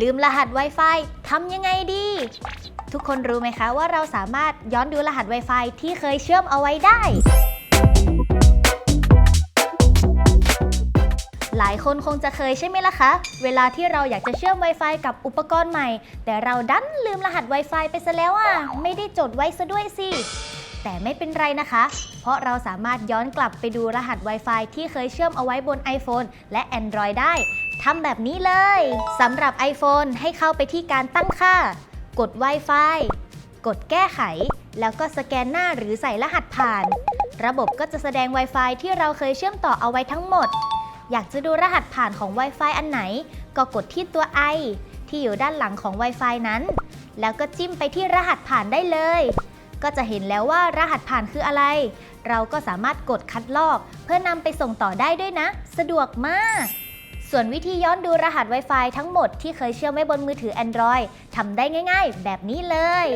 ลืมรหัส Wi-Fi ทำยังไงดี ทุกคนรู้ไหมคะว่าเราสามารถย้อนดูรหัส Wi-Fi ที่เคยเชื่อมเอาไว้ได้ หลายคนคงจะเคยใช่ไหมล่ะคะ เวลาที่เราอยากจะเชื่อม Wi-Fi กับอุปกรณ์ใหม่ แต่เราดันลืมรหัส Wi-Fi ไปซะแล้วอะ ไม่ได้จดไว้ซะด้วยสิแต่ไม่เป็นไรนะคะ เพราะเราสามารถย้อนกลับไปดูรหัส Wi-Fi ที่เคยเชื่อมเอาไว้บน iPhone และ Android ได้ ทำแบบนี้เลยสำหรับ iPhone ให้เข้าไปที่การตั้งค่า กด Wi-Fi กดแก้ไข แล้วก็สแกนหน้าหรือใส่รหัสผ่าน ระบบก็จะแสดง Wi-Fi ที่เราเคยเชื่อมต่อเอาไว้ทั้งหมด อยากจะดูรหัสผ่านของ Wi-Fi อันไหน ก็กดที่ตัว i ที่อยู่ด้านหลังของ Wi-Fi นั้น แล้วก็จิ้มไปที่รหัสผ่านได้เลย ก็จะเห็นแล้วว่ารหัสผ่านคืออะไร เราก็สามารถกดคัดลอก เพื่อนำไปส่งต่อได้ด้วยนะ สะดวกมาก ส่วนวิธีย้อนดูรหัส Wi-Fi ทั้งหมดที่เคยเชื่อมไว้บนมือถือ Android ทำได้ง่ายๆ แบบนี้เลย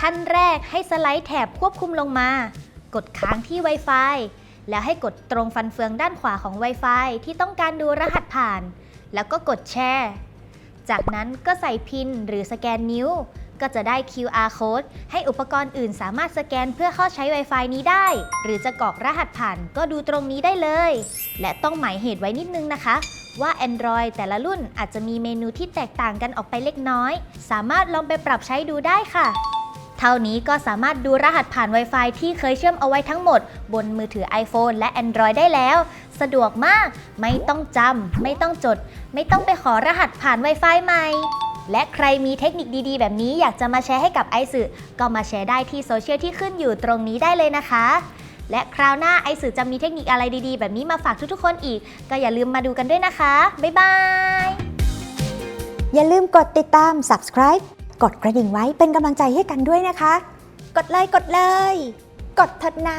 ขั้นแรกให้สไลด์แถบควบคุมลงมา กดค้างที่ Wi-Fi แล้วให้กดตรงฟันเฟืองด้านขวาของ Wi-Fi ที่ต้องการดูรหัสผ่าน แล้วก็กดแชร์ จากนั้นก็ใส่พินหรือสแกนนิ้ว ก็จะได้ QR code ให้อุปกรณ์อื่นสามารถสแกนเพื่อเข้าใช้ Wi-Fi นี้ได้ หรือจะกรอกรหัสผ่านก็ดูตรงนี้ได้เลย และต้องหมายเหตุไว้นิดนึงนะคะ ว่า Android แต่ละรุ่นอาจจะมีเมนูที่แตกต่างกันออกไปเล็กน้อย สามารถลองไปปรับใช้ดูได้ค่ะเท่านี้ก็สามารถดูรหัสผ่าน Wi-Fi ที่เคยเชื่อมเอาไว้ทั้งหมด บนมือถือ iPhone และ Android ได้แล้ว สะดวกมาก ไม่ต้องจำ ไม่ต้องจด ไม่ต้องไปขอรหัสผ่าน Wi-Fi ใหม่ และใครมีเทคนิคดีๆ แบบนี้อยากจะมาแชร์ให้กับไอสื่อก็มาแชร์ได้ที่โซเชียลที่ขึ้นอยู่ตรงนี้ได้เลยนะคะ และคราวหน้าไอสื่อจะมีเทคนิคอะไรดีๆ แบบนี้มาฝากทุกๆคนอีก ก็อย่าลืมมาดูกันด้วยนะคะ บ๊ายบาย อย่าลืมกดติดตาม subscribe กดกระดิ่งไว้เป็นกำลังใจให้กันด้วยนะคะ กดเลยกดเลย กดเถิดนะ